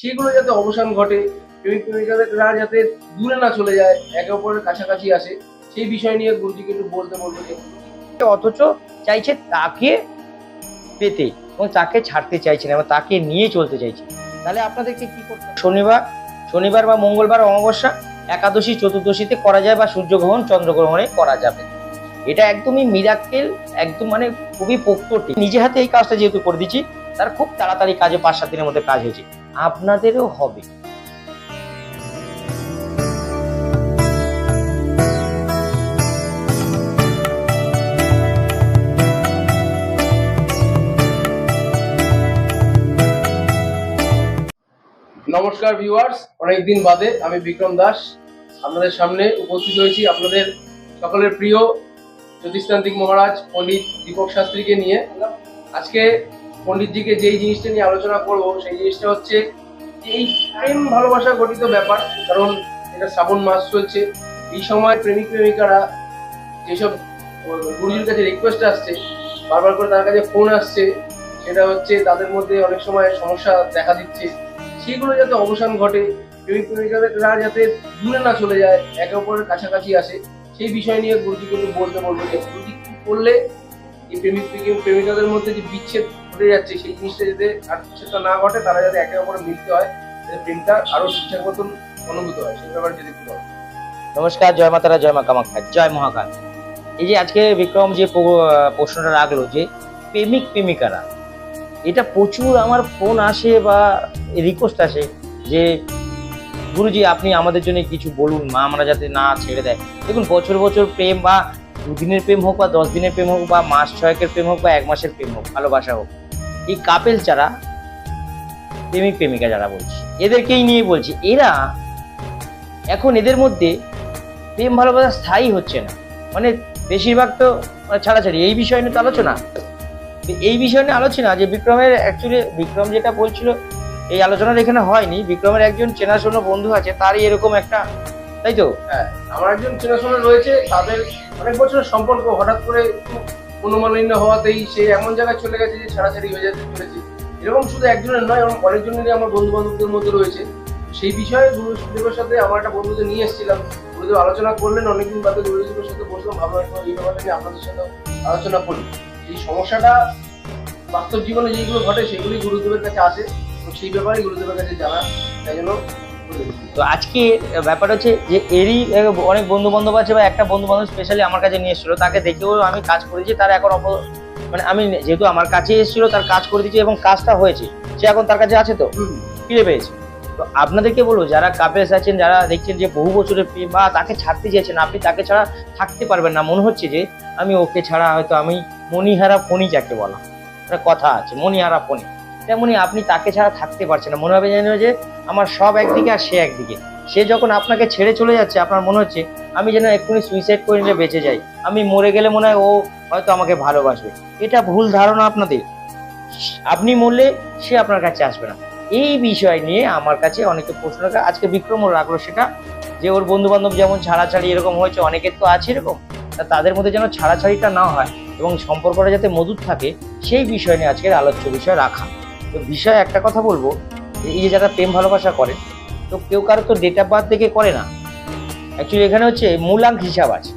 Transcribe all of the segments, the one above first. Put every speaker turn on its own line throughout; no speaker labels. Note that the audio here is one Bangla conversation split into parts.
সেগুলো যাতে অবসান ঘটে প্রেমিক প্রেমিকারা যাতে দূরে না চলে যায়, একে অপরের কাছাকাছি আসে, সেই বিষয় নিয়ে গুরুজিকে একটু বলতে বলব যে
অথচ চাইছে তাকে পেতে এবং তাকে ছাড়তে চাইছে এবং তাকে নিয়ে চলতে চাইছে। তাহলে আপনাদেরকে কি করতে শনিবার শনিবার বা মঙ্গলবার অমাবস্যা, একাদশী, চতুর্দশীতে করা যায় বা সূর্যগ্রহণ, চন্দ্রগ্রহণে করা যাবে। এটা একদমই মিরাক্কেল একদম মানে খুবই পোক্ত টিপ। নিজে হাতে এই কাজটা যেহেতু করে দিচ্ছি, তার খুব তাড়াতাড়ি কাজে পাঁচ সাত দিনের মধ্যে কাজ হয়েছে। আপনাদেরও হবে।
নমস্কার ভিউয়ার্স অনেকদিন বাদে আমি বিক্রম দাস। আপনাদের সামনে উপস্থিত হয়েছি আপনাদের সকলের প্রিয় জ্যোতিষতান্ত্রিক মহারাজ পণ্ডিত দীপক শাস্ত্রীকে নিয়ে। আজকে পণ্ডিতজিকে যেই জিনিসটা নিয়ে আলোচনা করব, সেই জিনিসটা হচ্ছে এই প্রেম ভালোবাসা গঠিত ব্যাপার। কারণ এটা শ্রাবণ মাস চলছে। এই সময় প্রেমিক প্রেমিকারা যেসব গুরুজির কাছে রিকোয়েস্ট আসছে, বারবার করে তার কাছে ফোন আসছে, সেটা হচ্ছে তাদের মধ্যে অনেক সময় সমস্যা দেখা দিচ্ছে। সেগুলো যাতে অবসান ঘটে, প্রেমিক প্রেমিকারা যাতে দূরে না চলে যায়, একে অপরের কাছাকাছি আসে, সেই বিষয় নিয়ে গুরুজিকে বলতে বলব যে গুরুজি কি করলে এই প্রেমিক- প্রেমিকাদের মধ্যে যে বিচ্ছেদ ঘটে যাচ্ছে, সেই জিনিসটা যাতে আর বিচ্ছেদটা না ঘটে তারা যাতে একে অপরে মিলতে হয় যাতে প্রেমটা আরও ঠিকঠাক মতন অনুভূত হয়, সেই ব্যাপারে যদি একটু
নমস্কার, জয় মাতারা, জয় মা কামাখ্যা, জয় মহাকাল। এই যে আজকে বিক্রম যে প্রশ্নটা রাখল যে প্রেমিক, প্রেমিকারা, এটা প্রচুর আমার ফোন আসে বা রিকোয়েস্ট আসে যে, গুরুজি, আপনি আমাদের জন্য কিছু বলুন, মা আমরা যাতে না ছেড়ে দেয়। দেখুন, বছর বছর প্রেম বা দুদিনের প্রেম হোক বা দশ দিনের প্রেম হোক বা মাস ছয়েকের প্রেম হোক বা এক মাসের প্রেম হোক, ভালোবাসা হোক এই কাপেল যারা, প্রেমিক প্রেমিকা যারা বলছি, এদেরকেই নিয়ে বলছি, এরা এখন এদের মধ্যে প্রেম ভালোবাসা স্থায়ী হচ্ছে না। মানে বেশিরভাগ তো মানে ছাড়াছাড়ি, এই বিষয় নিয়ে তো আলোচনা। এই বিষয় নিয়ে আলোচনা যে বিক্রমের অ্যাকচুয়ালি বিক্রম যেটা বলছিল, এই আলোচনাটা এখানে হয়নি। বিক্রমের একজন চেনাশোনা বন্ধু আছে, তারই এরকম একটা, তাই তো?
হ্যাঁ আমার একজন চেনাশোনা রয়েছে, তাদের অনেক বছরের সম্পর্ক, হঠাৎ করে মনোমালিন্য হওয়াতেই সে এমন জায়গায় চলে গেছে যে ছাড়াছাড়ি হয়ে যেতে চলেছে এরকম শুধু একজনের নয়, এরকম অনেকজনেরই আমার বন্ধু বান্ধবদের মধ্যে রয়েছে। সেই বিষয়ে গুরুদেবের সাথে আমার একটা বন্ধুকে নিয়ে এসেছিলাম। গুরুদেব আলোচনা করলেন, অনেকদিন বাদে গুরুদেবের সাথে বসলাম। ভাবলাম এই ব্যাপারটা নিয়ে আপনাদের সাথে আলোচনা করি। এই সমস্যাটা বাস্তব জীবনে যেগুলো ঘটে সেগুলি গুরুদেবের কাছে আসে। তো সেই ব্যাপারে গুরুদেবের কাছে জানা। তাই জন্য।
তো আজকে ব্যাপার হচ্ছে যে এরই অনেক বন্ধু বান্ধব আছে বা একটা বন্ধু বান্ধব স্পেশালি আমার কাছে নিয়ে এসেছিল তাকে দেখেও আমি কাজ করেছি তার এখন অপ মানে আমি যেহেতু আমার কাছে এসেছিল তার কাজ করে দিয়েছি এবং কাজটা হয়েছে সে এখন তার কাছে আছে তো? ফিরে পেয়েছে। তো আপনাদেরকে বলব যারা কাপেলস আছেন যারা দেখছেন যে বহু বছরের প্রেম বা তাকে ছাড়তে চেয়েছেন আপনি তাকে ছাড়া থাকতে পারবেন না। মনে হচ্ছে যে আমি ওকে ছাড়া হয়তো আমি মণিহারা ফণি যাকে বলা একটা কথা আছে মণিহারা ফণি। তেমনি আপনি তাকে ছাড়া থাকতে পারছেন না। মনে হবে যেন যে আমার সব একদিকে আর সে একদিকে। সে যখন আপনাকে ছেড়ে চলে যাচ্ছে, আপনার মনে হচ্ছে, আমি যেন এক্ষুনি সুইসাইড করে নিলে বেঁচে যাই। আমি মরে গেলে মনে হয় ও হয়তো আমাকে ভালোবাসবে। এটা ভুল ধারণা আপনাদের। আপনি মরলে সে আপনার কাছে আসবে না। এই বিষয় নিয়ে আমার কাছে অনেকে প্রশ্ন রাখা। আজকে বিক্রমও রাখল সেটা, যে ওর বন্ধু বান্ধব যেমন ছাড়াছাড়ি এরকম হয়েছে অনেকের তো আছে এরকম তাদের মধ্যে যেন ছাড়াছাড়িটা না হয় এবং সম্পর্কটা যাতে মধুর থাকে, সেই বিষয় নিয়ে আজকের আলোচ্য বিষয় রাখা। তো বিষয় একটা কথা বলব এই যে যারা প্রেম ভালোবাসা করে, তো কেউ কারও তো ডেট অফ বার্থ দেখে করে না। অ্যাকচুয়ালি এখানে হচ্ছে মূলাঙ্ক হিসাব আছে।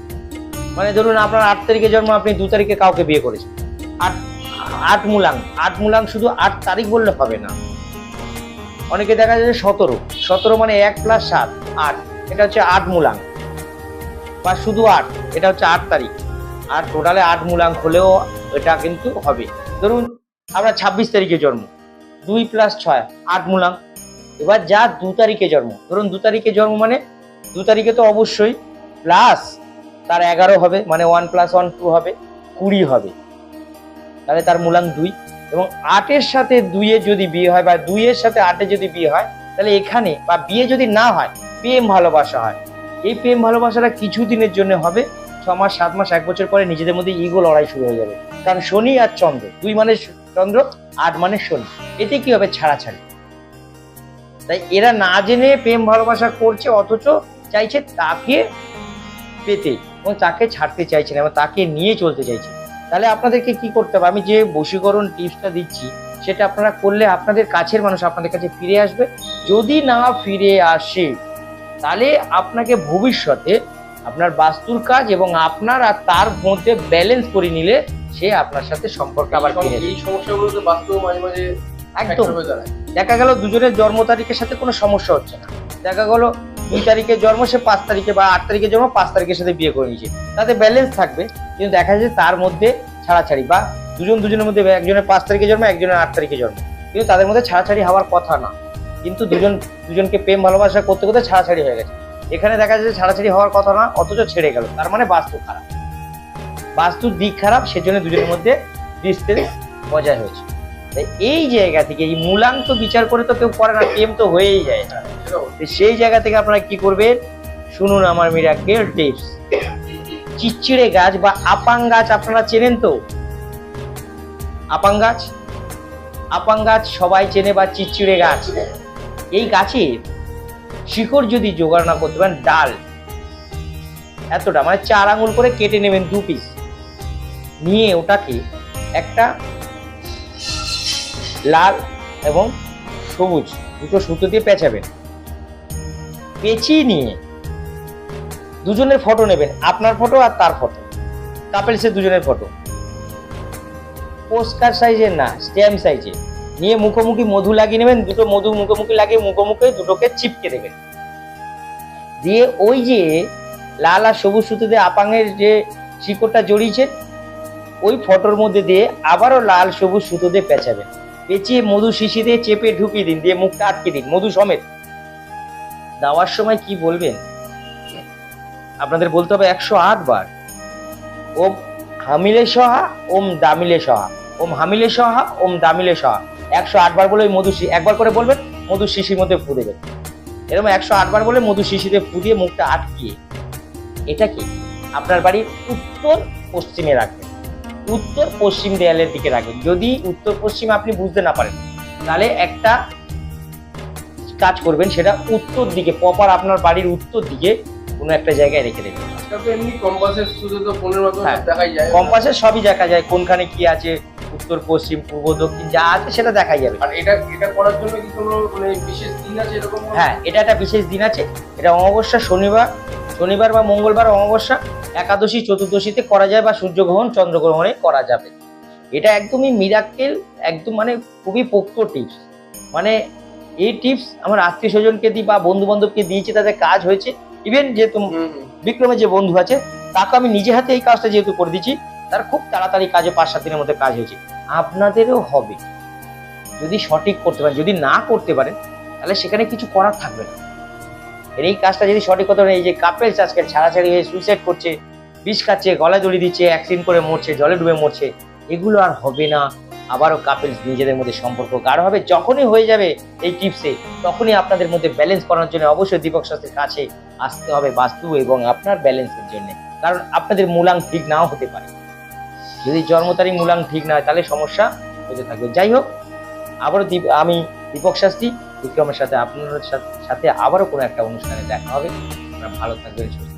মানে ধরুন আপনার আট তারিখে জন্ম, আপনি দু তারিখে কাউকে বিয়ে করেছেন। আট আট মূলাঙ্ক আট মূলাঙ্ক শুধু আট তারিখ বললে হবে না। অনেকে দেখা যায় সতেরো সতেরো মানে এক প্লাস সাত, আট, এটা হচ্ছে আট মূলাঙ্ক। বা শুধু আট, এটা হচ্ছে আট তারিখ। আর টোটালে আট মূলাঙ্ক হলেও এটা কিন্তু হবে। ধরুন আমরা ছাব্বিশ তারিখে জন্ম দুই প্লাস ছয়, আট মূলাঙ্ক। এবার যা দু তারিখে জন্ম। ধরুন দু তারিখে জন্ম মানে দু তারিখে তো অবশ্যই প্লাস তার এগারো হবে মানে ওয়ান প্লাস ওয়ান টু হবে, কুড়ি হবে। তাহলে তার মূলাঙ্ক দুই। এবং আটের সাথে দুইয়ে যদি বিয়ে হয় বা দুইয়ের সাথে আটে যদি বিয়ে হয়, তাহলে এখানে বা বিয়ে যদি না হয়, প্রেম ভালোবাসা হয়। এই প্রেম ভালোবাসাটা কিছু দিনের জন্য হবে। ছ মাস, সাত মাস, এক বছর পরে নিজেদের মধ্যে ইগো লড়াই শুরু হয়ে যাবে। কারণ শনি আর চন্দ্র, দুই মানে চন্দ্র আট মানে শনি। এতে কি হবে? ছাড়াছাড়ি। তাই এরা না জেনে প্রেম ভালোবাসা করছে, অথচ চাইছে তাকে পেতে এবং তাকে ছাড়তে চাইছে না এবং তাকে নিয়ে চলতে চাইছে। তাহলে আপনাদেরকে কি করতে হবে? আমি যে বশীকরণ টিপসটা দিচ্ছি, সেটা আপনারা করলে আপনাদের কাছের মানুষ আপনাদের কাছে ফিরে আসবে। যদি না ফিরে আসে, তাহলে আপনাকে ভবিষ্যতে আপনার বাস্তুর কাজ এবং আপনার আর তার মধ্যে ব্যালেন্স করে নিলে সে আপনার সাথে সম্পর্ক আবার ফিরে
এই সমস্যাগুলো তো বাস্তব মাঝে মাঝে
একদম। দেখা গেল দুজনের জন্ম তারিখের সাথে কোনো সমস্যা হচ্ছে না। দেখা গেল দুই তারিখে জন্ম সে পাঁচ তারিখে বা আট তারিখে জন্ম পাঁচ তারিখের সাথে বিয়ে করে নিয়েছে। তাতে ব্যালেন্স থাকবে কিন্তু দেখা যায় তার মধ্যে ছাড়াছাড়ি বা দুজন দুজনের মধ্যে একজনের পাঁচ তারিখে জন্ম একজনের আট তারিখে জন্ম। কিন্তু তাদের মধ্যে ছাড়াছাড়ি হওয়ার কথা না। কিন্তু দুজন দুজনকে প্রেম ভালোবাসা করতে করতে ছাড়াছাড়ি হয়ে গেছে। এখানে দেখা যাচ্ছে ছাড়াছাড়ি হওয়ার কথা না অথচ ছেড়ে গেল। তার মানে বাস্তু খারাপ। বাস্তুর দিক খারাপ, সেজন্য দুজনের মধ্যে ডিস্টেন্স বজায় হয়েছে। এই জায়গা থেকে, এই মূলাঙ্ক বিচার করে তো কেউ করে না, প্রেম তো হয়েই যায়। না সেই জায়গা থেকে আপনারা কি করবেন? শুনুন আমার মিরাকেল টিপস চিচ্চিড়ে গাছ বা আপাং গাছ আপনারা চেনেন তো? আপাং গাছ? আপাং গাছ সবাই চেনে বা চিচ্চিড়ে গাছ? এই গাছের শিকড় যদি জোগাড় না করতে পারেন, ডাল। এতটা মানে চার আঙুল করে কেটে নেবেন দু পিস নিয়ে ওটাকে একটা লাল এবং সবুজ দুটো সুতো দিয়ে পেঁচাবেন পেঁচিয়ে নিয়ে দুজনের ফটো নেবেন, আপনার ফটো আর তার ফটো কাপেলসের দুজনের ফটো পোস্টকার্ড সাইজের না স্ট্যাম্প সাইজে নিয়ে মুখোমুখি মধু লাগিয়ে নেবেন, দুটো মধু মুখোমুখি লাগিয়ে মুখোমুখি দুটোকে চিপকে দেবেন। দিয়ে ওই যে লাল আর সবুজ সুতো দিয়ে আপাঙের যে শিকড়টা জড়িয়েছে ওই ফটোর মধ্যে দিয়ে আবারও লাল সবুজ সুতো দিয়ে পেঁচাবেন পেঁচিয়ে মধু শিশি দিয়ে চেপে ঢুকিয়ে দিন, দিয়ে মুখটা আটকে দিন, মধু সমেত। দেওয়ার সময় কি বলবেন? আপনাদের বলতে হবে একশো আট বার। ওম হামিলে সহা, ওম দামিলে সহা। ওম হামিলে সহা, ওম দামিলে সহা। একশো আট বার বলে ওই মধু একবার করে বলবেন, মধু শিশির মধ্যে ফু দেবেন। এরকম একশো আট বার বলে মধু শিশিতে ফু দিয়ে মুখটা আটকিয়ে এটা কি আপনার বাড়ির উত্তর পশ্চিমে রাখবেন। উত্তর পশ্চিম দেয়ালের দিকে রাখবেন। যদি উত্তর পশ্চিম আপনি বুঝতে না পারেন তাহলে একটা কাজ করবেন সেটা উত্তর দিকে প্রপার আপনার বাড়ির উত্তর দিকে কোনো একটা জায়গায় রেখে দেবেন।
কম্পাসের মাধ্যমে
হ্যাঁ। সবই দেখা যায় কোনখানে কি আছে উত্তর পশ্চিম পূর্ব দক্ষিণ যা আছে সেটা দেখাই যাবে।
আর এটা এটা করার জন্য কি কোনো মানে বিশেষ দিন আছে এরকম
হ্যাঁ এটা একটা বিশেষ দিন আছে। এটা অমাবস্যা শনিবার শনিবার বা মঙ্গলবার অমাবস্যা একাদশী চতুর্দশীতে করা যায় বা সূর্যগ্রহণ চন্দ্রগ্রহণে করা যাবে। এটা একদমই মিরাক্কেল একদম মানে খুবই পোক্ত টিপস মানে এই টিপস আমার আত্মীয় স্বজনকে দিই বা বন্ধু বান্ধবকে দিয়েছি তাদের কাজ হয়েছে। ইভেন যেহেতু বিক্রমের যে বন্ধু আছে তাকে আমি নিজে হাতে এই কাজটা যেহেতু করে দিচ্ছি তার খুব তাড়াতাড়ি কাজে পাঁচ সাত দিনের মধ্যে কাজ হয়েছে। আপনাদেরও হবে। যদি সঠিক করতে পারেন যদি না করতে পারেন তাহলে সেখানে কিছু করার থাকবে না। এর এই কাজটা যদি সঠিক করতে পারেন এই যে কাপেলস আজকাল ছাড়াছাড়ি হয়ে সুইসাইড করছে, বিষ খাচ্ছে, গলায় দড়ি দিচ্ছে অ্যাক্সিডেন্ট করে মরছে, জলে ডুবে মরছে, এগুলো আর হবে না। আবারও কাপেলস নিজেদের মধ্যে সম্পর্ক। গাঢ় হবে, যখনই হয়ে যাবে এই টিপসে, তখনই আপনাদের মধ্যে ব্যালেন্স করানোর জন্য অবশ্যই দীপক শাস্ত্রের কাছে আসতে হবে বাস্তু এবং আপনার ব্যালেন্সের জন্য। কারণ আপনাদের মূলাং ঠিক নাও হতে পারে। যদি জন্ম তারিখ মূলাং ঠিক না হয়, তাহলে সমস্যা হতে থাকবে। যাই হোক, আবারও দীপ আমি দীপক শাস্ত্রী বিক্রমের সাথে আপনাদের সাথে আবারও কোনো একটা অনুষ্ঠানে দেখা হবে। আপনারা ভালো থাকবেন সুস্থ